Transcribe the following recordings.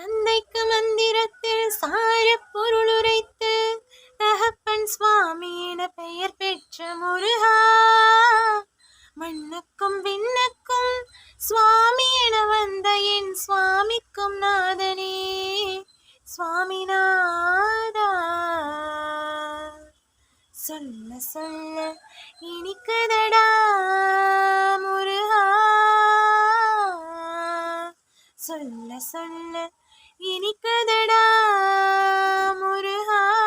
தந்தைக்கு மந்திரத்தில் சாரப் பொருளுரைத்து தகப்பன் சுவாமியின பெயர் பெற்ற முருகா. மண்ணுக்கும் விண்ணுக்கும் சுவாமி என வந்த என் சுவாமிக்கும் நாதனே சுவாமிநாதா. சொல்ல சொல்ல இனி சொல்ல சொல்ல இனிக்குதடா முருகா.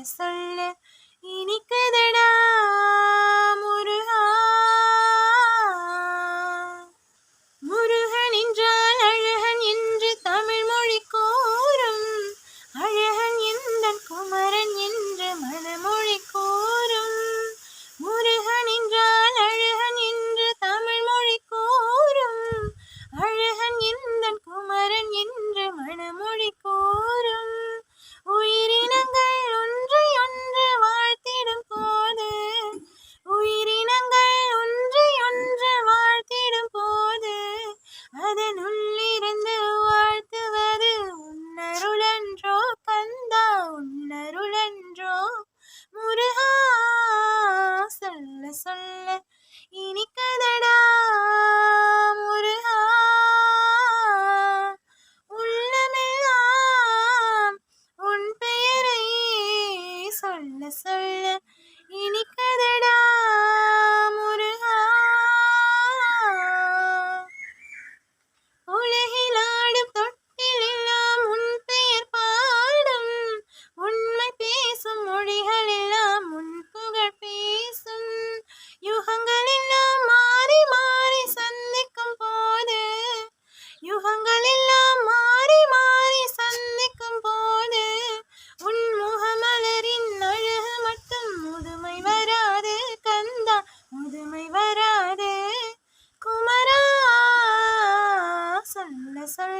சொல்ல சொல்ல இனிக்குதடா முருகா. முருகன் என்றால் அழகன் என்று தமிழ் மொழி கூறும். அழகன் எந்தன் குமரன் என்று மனமொழி கூறும். முருகன் என்றால் அழகன் என்று தமிழ் மொழி கூறும். அழ சொல்ல குமரா சொல்ல சொல்ல இனிக்கதடா